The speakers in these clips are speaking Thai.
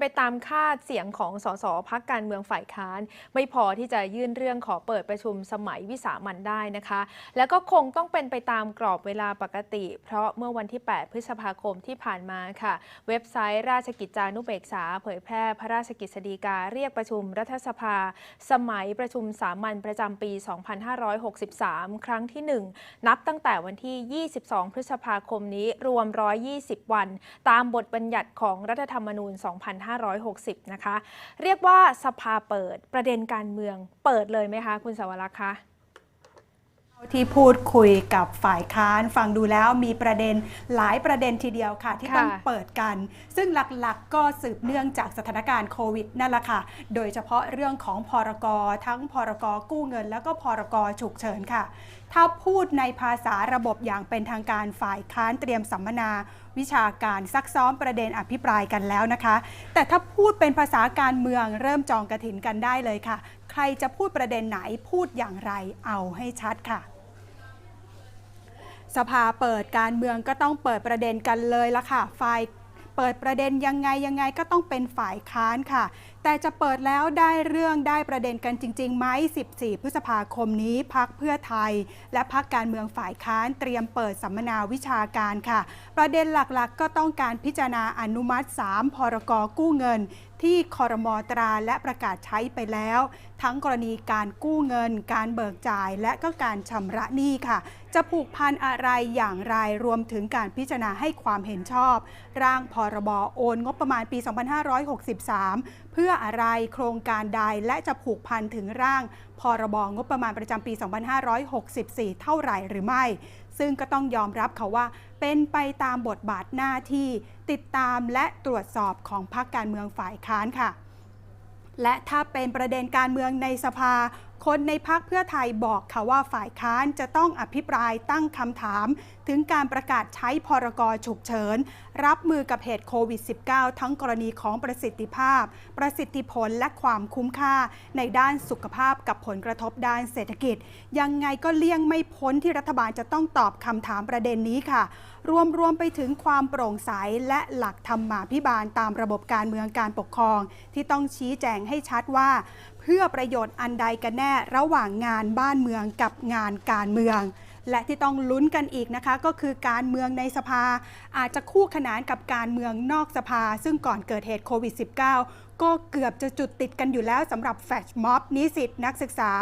ไปตามคาดเสียงของสสพักการเมืองฝ่ายค้าน ไม่พอที่จะยื่นเรื่องขอเปิดประชุมสมัยวิสามันได้นะคะ แล้วก็คงต้องเป็นไปตามกรอบเวลาปกติ เพราะเมื่อวันที่ 8 พฤษภาคมที่ผ่านมาค่ะ เว็บไซต์ราชกิจจานุเบกษา เผยแพร่พระราชกิจสีกาเรียกประชุมรัฐสภา สมัยประชุมสามัญประจำปี 2563 ครั้งที่ 1 นับตั้งแต่วันที่ 22 พฤษภาคมนี้รวม 120 วัน ตามบทบัญญัติของรัฐธรรมนูญ2560 นะคะ เรียกว่าสภาเปิดประเด็นการเมืองเปิดเลยไหมคะ คุณสวรักษ์คะ ที่พูดคุยกับฝ่ายค้านฟังดูแล้วมีประเด็นหลายประเด็นทีเดียวค่ะ ที่ค่ะต้องเปิดกัน ซึ่งหลักๆ ก็สืบเนื่องจากสถานการณ์โควิดนั่นแหละค่ะ โดยเฉพาะเรื่องของพรกทั้งพรกกู้เงิน แล้วก็พรกฉุกเฉินค่ะ ถ้าพูดในภาษาระบบอย่างเป็นทางการฝ่ายค้านเตรียมสัมมนาวิชาการซักซ้อมประเด็นอภิปรายกันแล้วนะคะ แต่ถ้าพูดเป็นภาษาการเมืองเริ่มจองกระถินกันได้เลยค่ะ ใครจะพูดประเด็นไหนพูดอย่างไรเอาให้ชัดค่ะ สภาเปิดการเมืองก็ต้องเปิดประเด็นกันเลยละค่ะ ฝ่าย เปิดประเด็นยังไงยังไงก็ต้องเป็นฝ่ายค้านค่ะ แต่จะเปิดแล้วได้เรื่องได้ประเด็นกันจริงๆไหม14 พฤษภาคมนี้พักเพื่อไทย และพักการเมืองฝ่ายค้านเตรียมเปิดสัมมนาวิชาการค่ะ ประเด็นหลักๆ ก็ต้องการพิจารณาอนุมัติ 3 พรกกู้เงินที่คอรมอตราและประกาศใช้ไปแล้ว ทั้งกรณีการกู้เงิน การเบิกจ่าย และก็การชำระหนี้ค่ะ จะผูกพันอะไรอย่างไรรวมถึงการพิจารณาให้ความเห็นชอบ ร่างพรรบโอนงบประมาณปี 2563 เพื่ออะไรโครงการใดและจะผูกพันถึงร่าง พรบงบประมาณประจำปี 2564 เท่าไหร่หรือไม่ ซึ่งก็ต้องยอมรับค่ะว่า เป็นไปตามบทบาทหน้าที่ติดตามและตรวจสอบของพรรคการเมืองฝ่ายค้านค่ะ และถ้าเป็นประเด็นการเมืองในสภาคนในพักเพื่อไทยบอกค่ะว่าฝ่ายค้านจะต้องอภิปรายตั้งคำถาม ถึงการประกาศใช้พรกฉุกเฉิน รับมือกับเหตุโควิด -19 ทั้งกรณีของประสิทธิภาพ ประสิทธิผลและความคุ้มค่าในด้านสุขภาพกับผลกระทบด้านเศรษฐกิจ ยังไงก็เลี่ยงไม่พ้นที่รัฐบาลจะต้องตอบคำถามประเด็นนี้ค่ะ รวมรวมไปถึงความโปร่งใสและหลักธรรมาภิบาลตามระบบการเมืองการปกครอง ที่ต้องชี้แจงให้ชัดว่าเพื่อประโยชน์อันใดกันแน่ระหว่างงานบ้านเมืองกับงานการเมือง และที่ต้องลุ้นกันอีกนะคะ ก็คือการเมืองในสภาอาจจะคู่ขนานกับการเมืองนอกสภา ซึ่งก่อนเกิดเหตุโควิด -19 ก็เกือบจะจุดติดกันอยู่แล้วสำหรับแฟชม็อบนิสิตนักศึกษา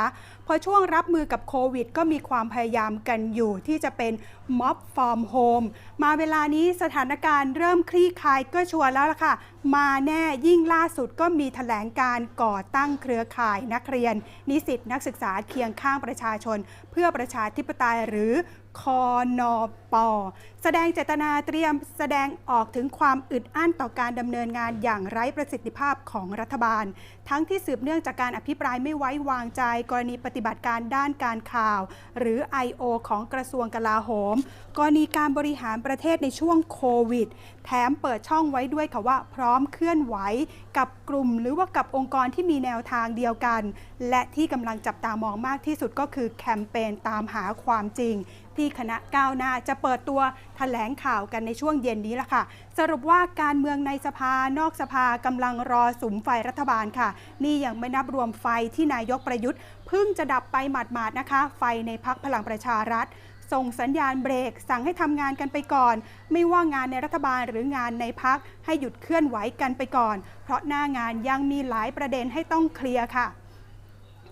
พอช่วงรับมือกับโควิด ก็มีความพยายามกันอยู่ที่จะเป็นม็อบฟอร์มโฮมมาเวลานี้สถานการณ์เริ่มคลี่คลายก็ชัวร์แล้วล่ะค่ะ มาแน่ยิ่งล่าสุดก็มีแถลงการก่อตั้งเครือข่ายนักเรียน นิสิตนักศึกษาเคียงข้างประชาชน เพื่อประชาธิปไตยหรือ คอนอปอแสดงเจตนาเตรียมแสดงออกถึงความอึดอั้นต่อการดำเนินงานอย่างไร้ประสิทธิภาพของรัฐบาล ทั้งที่สืบเนื่องจากการอภิปรายไม่ไว้วางใจ กรณีปฏิบัติการด้านการข่าว หรือ I.O. ของกระทรวงกลาโหม กรณีการบริหารประเทศในช่วงโควิด แถมเปิดช่องไว้ด้วยค่ะว่าพร้อมเคลื่อนไหวกับกลุ่ม หรือว่ากับองค์กรที่มีแนวทางเดียวกัน และที่กำลังจับตามองมากที่สุดก็คือแคมเปญตามหาความจริง ที่คณะก้าวหน้าจะเปิดตัวแถลงข่าวกันในช่วงเย็นนี้ละค่ะ สรุปว่าการเมืองในสภานอกสภากำลังรอสุมไฟรัฐบาลค่ะ นี่ยังไม่นับรวมไฟที่นายกประยุทธ์เพิ่งจะดับไปหมาดๆนะคะ ไฟในพักพลังประชารัฐส่งสัญญาณเบรก สั่งให้ทำงานกันไปก่อน ไม่ว่างานในรัฐบาลหรืองานในพักให้หยุดเคลื่อนไหวกันไปก่อน เพราะหน้างานยังมีหลายประเด็นให้ต้องเคลียร์ค่ะ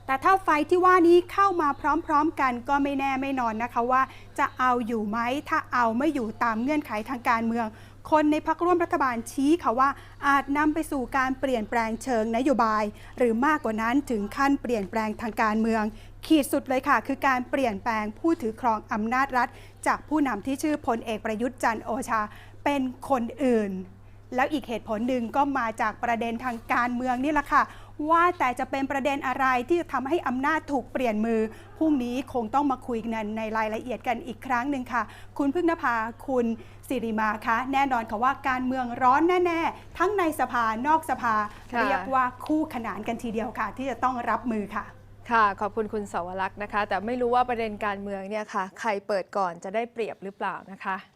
แต่ถ้าไฟที่ว่านี้เข้ามาพร้อมๆกันก็ไม่แน่ไม่นอนนะคะว่า จะเอาอยู่ไหมถ้าเอาไม่อยู่ตามเงื่อนไขทางการเมือง คนในพักร่วมรัฐบาลชี้ค่ะว่า อาจนำไปสู่การเปลี่ยนแปลงเชิงนโยบาย หรือมากกว่านั้นถึงขั้นเปลี่ยนแปลงทางการเมือง ขีดสุดเลยค่ะ คือการเปลี่ยนแปลงผู้ถือครองอำนาจรัฐ จากผู้นำที่ชื่อพลเอกประยุทธ์จันทร์โอชา เป็นคนอื่น แล้วอีกเหตุผลหนึ่งก็มาจากประเด็นทางการเมืองนี่แหละค่ะ ว่าแต่จะเป็นประเด็นอะไรที่จะทำให้อำนาจถูกเปลี่ยนมือพรุ่งนี้คงต้องมาคุยกันในรายละเอียดกันอีกครั้งหนึ่งค่ะ คุณพึ่งนภาคุณสิริมาคะ แน่นอนค่ะว่าการเมืองร้อนแน่ๆ ทั้งในสภานอกสภาค่ะเรียกว่าคู่ขนานกันทีเดียวค่ะ ที่จะต้องรับมือค่ะค่ะขอบคุณคุณสวรักษ์นะคะ แต่ไม่รู้ว่าประเด็นการเมืองเนี่ยค่ะ ใครเปิดก่อนจะได้เปรียบหรือเปล่านะคะ